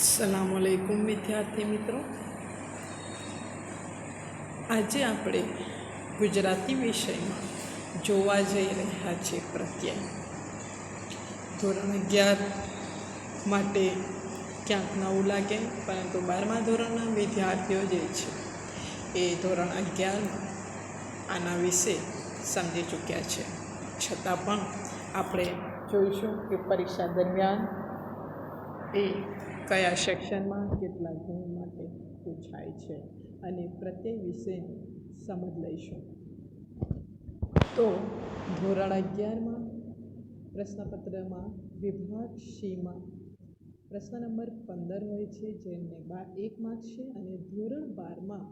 અસલામ વાલેકુમ વિદ્યાર્થી મિત્રો. આજે આપણે ગુજરાતી વિષયમાં જોવા જઈ રહ્યા છીએ પ્રત્યય. ધોરણ અગિયાર માટે ક્યાંક નવું લાગે, પરંતુ બારમા ધોરણના વિદ્યાર્થીઓ જે છે, એ ધોરણ અગિયારમાં આના વિશે સમજી ચૂક્યા છે. છતાં પણ આપણે જોઈશું કે પરીક્ષા દરમિયાન એ કયા સેક્શનમાં કેટલા ગુણ માટે પૂછાય છે અને પ્રત્યે વિશે સમજ લઈશું. તો ધોરણ અગિયારમાં પ્રશ્નપત્રમાં વિભાગ સીમાં પ્રશ્ન નંબર પંદર હોય છે, જેમને બાર એક માર્ક છે અને ધોરણ બારમાં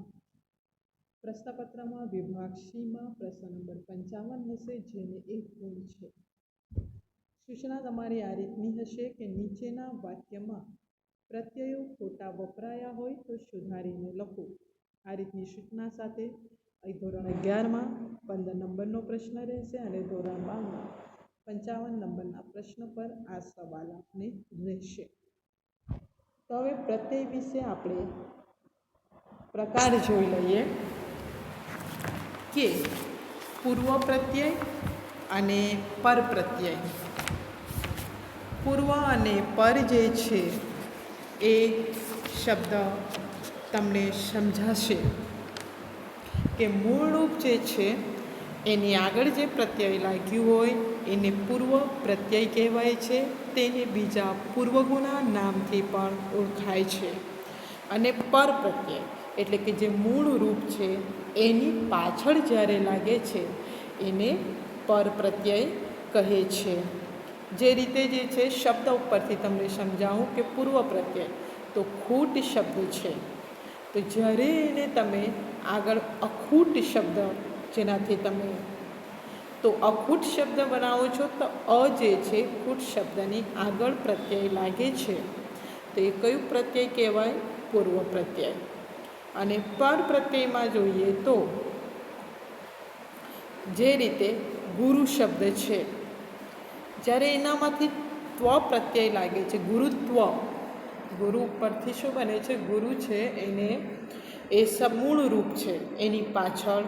પ્રશ્નપત્રમાં વિભાગ સીમાં પ્રશ્ન નંબર પંચાવન હશે, જેને એક ગુણ છે. સૂચના તમારી આ રીતની હશે કે નીચેના વાક્યમાં પ્રત્યયો ખોટા વપરાયા હોય તો સુધારીને લખો. આ રીતની સૂચના સાથે અહીં ધોરણ અગિયારમાં પંદર નંબરનો પ્રશ્ન રહેશે અને ધોરણ બારમાં પંચાવન નંબરના પ્રશ્ન પર આ સવાલ આપને રહેશે. તો હવે પ્રત્યય વિશે આપણે પ્રકાર જોઈ લઈએ કે પૂર્વ પ્રત્યય અને પર પ્રત્યય. પૂર્વ અને પર જે છે એ શબ્દ તમને સમજાશે કે મૂળ રૂપ જે છે, એની આગળ જે પ્રત્યય લાગ્યું હોય, એને પૂર્વ પ્રત્યય કહેવાય છે, તેને બીજા પૂર્વગુણા નામથી પણ ઓળખાય છે. અને પર પ્રત્યય, એટલે કે જે મૂળ રૂપ છે, એની પાછળ જ્યારે લાગે છે, એને પર પ્રત્યય કહે છે. જે રીતે જે છે, શબ્દ ઉપરથી તમને સમજાવું કે પૂર્વ પ્રત્યય તો ખૂટ શબ્દ છે. તો જ્યારે એને તમે આગળ અખૂટ શબ્દ જેનાથી તમે તો અખૂટ શબ્દ બનાવો છો તો અ જે છે, ખૂટ શબ્દની આગળ પ્રત્યય લાગે છે. તો એ કયું પ્રત્યય કહેવાય? પૂર્વ પ્રત્યય. અને પર પ્રત્યયમાં જોઈએ તો જે રીતે ગુરુ શબ્દ છે. જ્યારે એનામાંથી ત્વ પ્રત્યય લાગે છે, ગુરુત્વ. ગુરુ ઉપરથી શું બને છે? ગુરુ છે એને, એ સમૂળ રૂપ છે. એની પાછળ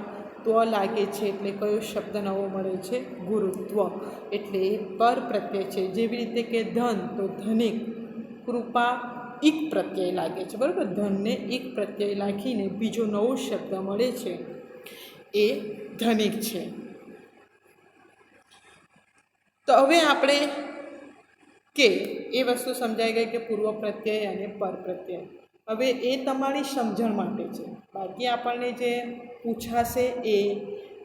ત્વ લાગે છે એટલે કયો શબ્દ નવો મળે છે? ગુરુત્વ. એટલે એ પર પ્રત્યય છે. જેવી રીતે કે ધન, તો ધનિક, કૃપા એક પ્રત્યય લાગે છે. બરાબર? ધનને એક પ્રત્યય લાખીને બીજો નવો શબ્દ મળે છે. એ ધનિક છે. તો હવે આપણે કે એ વસ્તુ સમજાઈ ગઈ કે પૂર્વ પ્રત્યય અને પર પ્રત્યય. હવે એ તમારી સમજણ માટે છે. બાકી આપણને જે પૂછાશે એ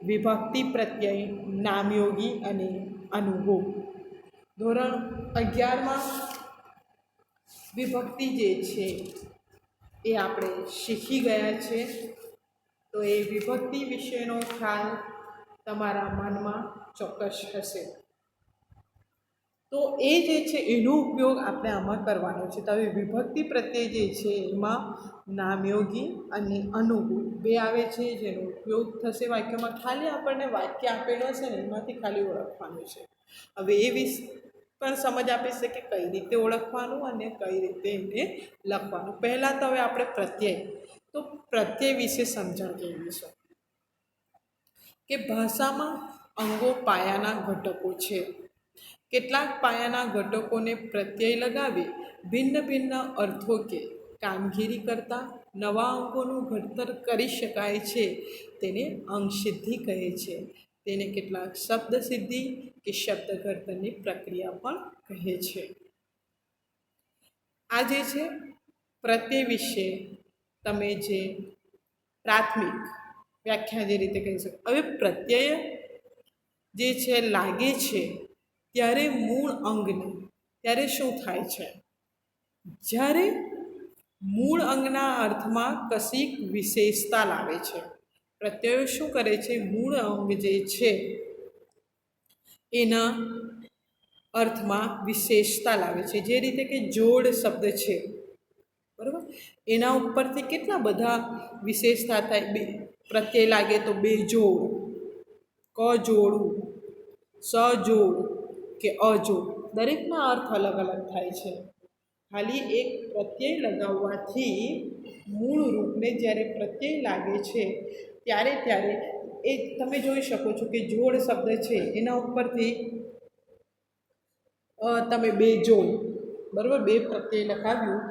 વિભક્તિ પ્રત્યય, નામયોગી અને અનુભવ. ધોરણ અગિયારમાં વિભક્તિ જે છે એ આપણે શીખી ગયા છે. તો એ વિભક્તિ વિશેનો ખ્યાલ તમારા મનમાં ચોક્કસ હશે. તો એ જે છે, એનો ઉપયોગ આપણે આમાં કરવાનો છે. તો હવે વિભક્તિ પ્રત્યે જે છે, એમાં નામયોગી અને અનુકૂળ બે આવે છે, જેનો ઉપયોગ થશે વાક્યમાં. ખાલી આપણને વાક્ય આપેલો છે ને, એમાંથી ખાલી ઓળખવાનું છે. હવે એ વિશ પણ સમજ આપે છે કે કઈ રીતે ઓળખવાનું અને કઈ રીતે એને લખવાનું. પહેલાં તો હવે આપણે પ્રત્યય, તો પ્રત્યય વિશે સમજણ કેળવીશું કે ભાષામાં અંગો પાયાના ઘટકો છે. કેટલાક પાયાના ઘટકોને પ્રત્યય લગાવી, ભિન્ન ભિન્ન અર્થો કે કામગીરી કરતાં નવા અંગોનું ઘડતર કરી શકાય છે. તેને અંગસિદ્ધિ કહે છે. તેને કેટલાક શબ્દ સિદ્ધિ કે શબ્દ ઘડતરની પ્રક્રિયા પણ કહે છે. આ જે છે, પ્રત્યય વિશે તમે જે પ્રાથમિક વ્યાખ્યા જે રીતે કહી શકો, હવે પ્રત્યય જે છે, લાગે છે ત્યારે મૂળ અંગને, ત્યારે શું થાય છે? જ્યારે મૂળ અંગના અર્થમાં કશીક વિશેષતા લાવે છે, પ્રત્યયો શું કરે છે? મૂળ અંગ જે છે, એના અર્થમાં વિશેષતા લાવે છે. જે રીતે કે જોડ શબ્દ છે, બરાબર? એના ઉપરથી કેટલા બધા વિશેષતા થાય? બે, પ્રત્યય લાગે તો બે જોડ, ક જોડું, સ જોડ કે અજો દરેકના અર્થ અલગ અલગ થાય છે. ખાલી એક પ્રત્યય લગાવવાથી મૂળ રૂપને જ્યારે પ્રત્યય લાગે છે, ત્યારે ત્યારે એ તમે જોઈ શકો છો કે જોડ શબ્દ છે. એના ઉપરથી તમે બે જોડ, બરાબર? બે પ્રત્યય લગાવ્યું,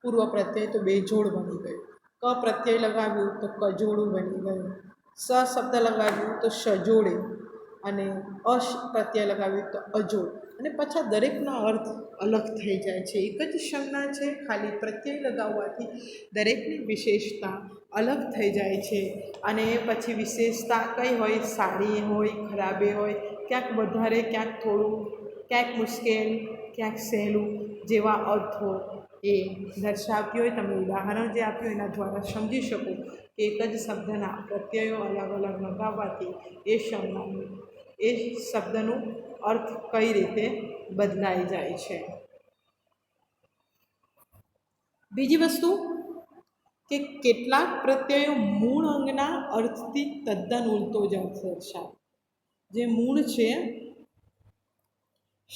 પૂર્વ પ્રત્યય તો બે જોડ બની ગયું. ક પ્રત્યય લગાવ્યું તો કજોડું બની ગયું. સ શબ્દ લગાવ્યું તો સજોડે અને અશ પ્રત્યય લગાવ્યું તો અજોડ. અને પાછા દરેકનો અર્થ અલગ થઈ જાય છે. એક જ સંજ્ઞા છે, ખાલી પ્રત્યય લગાવવાથી દરેકની વિશેષતા અલગ થઈ જાય છે. અને પછી વિશેષતા કઈ હોય? સારી હોય, ખરાબે હોય, ક્યાંક વધારે, ક્યાંક થોડું, ક્યાંક મુશ્કેલ, ક્યાંક સહેલું જેવા અર્થો એ દર્શાવતી હોય. તમે ઉદાહરણ જે આપ્યું એના દ્વારા સમજી શકો કે એક જ શબ્દના પ્રત્યયો અલગ અલગ લગાવવાથી એ સંજ્ઞાનું એ શબ્દનું અર્થ કઈ રીતે બદલાઈ જાય છે. બીજી વસ્તુ કે કેટલાક પ્રત્યયો મૂળ અંગના અર્થથી તદ્દન ઉલટો જ અર્થ દર્શાવે જે મૂળ છે,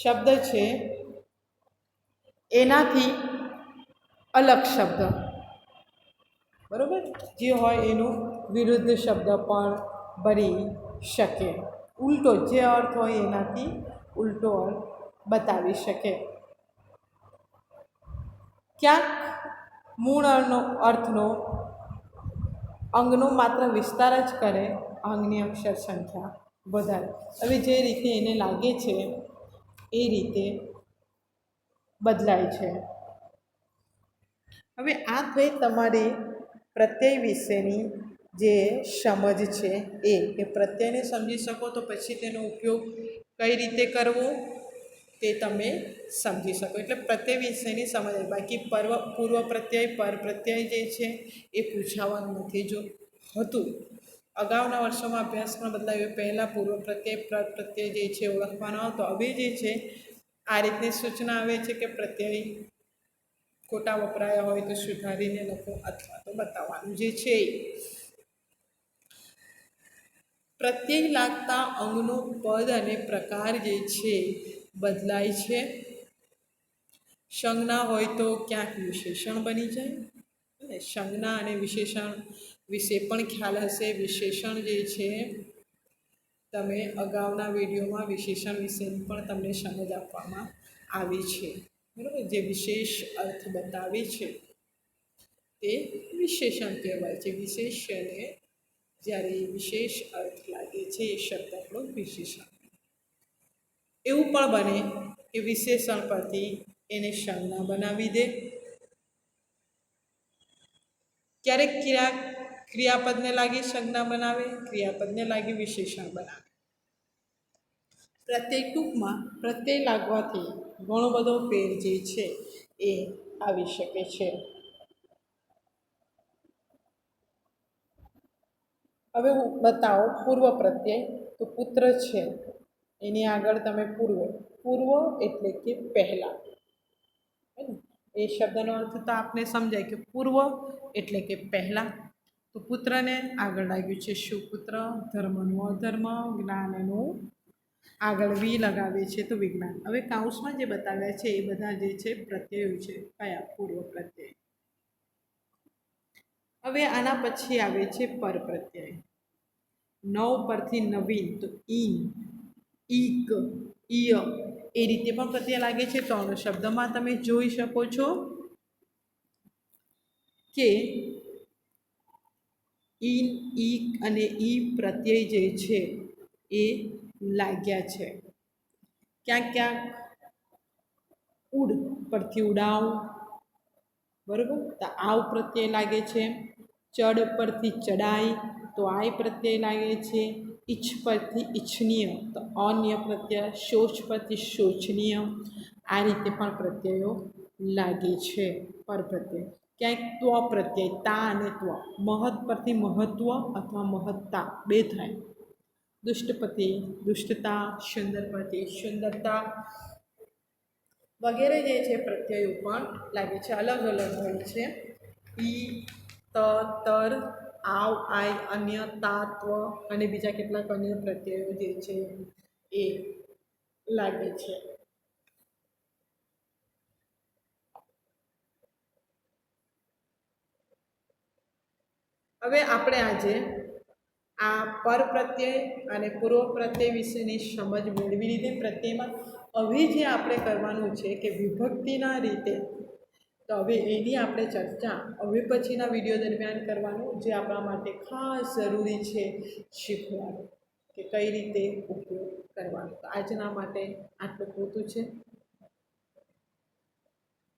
શબ્દ છે, એનાથી અલગ શબ્દ. બરાબર? જે હોય એનું વિરુદ્ધ શબ્દ પણ બની શકે. ઉલટો જે અર્થ હોય એનાથી ઉલટો અર્થ બતાવી શકે. ક્યાંક મૂળ અર્થનો અંગનો માત્ર વિસ્તાર જ કરે, અંગની અક્ષર સંખ્યા વધારે. હવે જે રીતે એને લાગે છે, એ રીતે બદલાય છે. હવે આ થઈ તમારી પ્રત્યય વિશેની જે સમજ છે એ એ પ્રત્યયને સમજી શકો તો પછી તેનો ઉપયોગ કઈ રીતે કરવો તે તમે સમજી શકો એટલે પ્રત્યય વિષયની સમજ. બાકી પર્વ, પૂર્વ પ્રત્યય, પર પ્રત્યય જે છે એ પૂછાવાનું નથી જો હતું, અગાઉના વર્ષોમાં અભ્યાસક્રમ બદલાયો, પહેલાં પૂર્વ પ્રત્યય, પર પ્રત્યય જે છે ઓળખવાનો હતો, હવે જે છે આ રીતની સૂચના આવે છે કે પ્રત્યય ખોટા વપરાયા હોય તો સુધારીને લખો અથવા તો બતાવવાનું જે છે એ પ્રત્યય લાગતા અંગનો પદ અને પ્રકાર જે છે, બદલાય છે. સંજ્ઞા હોય તો ક્યાંક વિશેષણ બની જાય. સંજ્ઞા અને વિશેષણ વિશે પણ ખ્યાલ હશે. વિશેષણ જે છે, તમે અગાઉના વિડીયોમાં વિશેષણ વિશેની પણ તમને સમજ આપવામાં આવી છે. બરાબર? જે વિશેષ અર્થ બતાવે છે, તે વિશેષણ કહેવાય છે. વિશેષને જ્યારે વિશેષ અર્થ લાગે છે એ શબ્દ આપણો વિશેષણ. એવું પણ બને કે વિશેષણ પરથી એને સંજ્ઞા બનાવી દે. ક્યારેક ક્રિયા, ક્રિયાપદને લાગી સંજ્ઞા બનાવે, ક્રિયાપદને લાગી વિશેષણ બનાવે. પ્રત્યય ટૂંકમાં પ્રત્યય લાગવાથી ઘણો બધો ફેર જે છે એ આવી શકે છે. હવે હું બતાવો, પૂર્વ પ્રત્યય તો પુત્ર છે. એની આગળ તમે પૂર્વ. પૂર્વ એટલે કે પહેલાં. હે ને? એ શબ્દનો અર્થ તો આપને સમજાય કે પૂર્વ એટલે કે પહેલાં. તો પુત્રને આગળ લાગ્યું છે સુપુત્ર ધર્મનું અધર્મ, જ્ઞાનનું. આગળ વી લગાવે છે તો વિજ્ઞાન. હવે કાઉસમાં જે બતાવ્યા છે એ બધા જે છે પ્રત્યયો છે. કયા? પૂર્વ પ્રત્યય. હવે આના પછી આવે છે પર પ્રત્યય નવ પરથી નવીન, તો ઈન, ઈક ઈય એ રીતે પણ પ્રત્યય લાગે છે. ત્રણ શબ્દમાં તમે જોઈ શકો છો કે ઈન, ઈક અને ઈ પ્રત્યય જે છે એ લાગ્યા છે. ક્યાંક ક્યાંક ઉડ પરથી ઉડાવ, બરાબર? તો આવ પ્રત્યય લાગે છે. ચડ પરથી ચડાઈ તો આય પ્રત્યય લાગે છે, ઈચ્છ પરથી ઈચ્છનીય, તો અન્ય પ્રત્યય શોચ પરથી શોચનીય, આ રીતે પણ પ્રત્યયો લાગે છે, પર પ્રત્યય. ક્યાંક ત્વ પ્રત્યય, તા અને ત્વ, મહત્ પરથી મહત્વ અથવા મહત્તા, બે થાય. દુષ્ટપતિ, દુષ્ટતા સુંદર પરથી સુંદરતા વગેરે જે છે પ્રત્યયો પણ લાગે છે, અલગ અલગ હોય છે. ઈ, ત, તર આવ, આય, અન્ય તાત્વ અને બીજા કેટલાક અન્ય પ્રત્યયો જે છે એ લાગે છે. હવે આપણે આજે આ પર પ્રત્યય અને પૂર્વ પ્રત્યય વિશેની સમજ મેળવી લીધી. પ્રત્યયમાં હવે જે આપણે કરવાનું છે કે વિભક્તિના રીતે તો હવે એની આપણે ચર્ચા હવે પછીના વીડિયો દરમિયાન કરવાનું, જે આપણા માટે ખાસ જરૂરી છે શીખવાનું, કે કઈ રીતે ઉપયોગ કરવાનો. આજના માટે આટલું પૂરતું છે.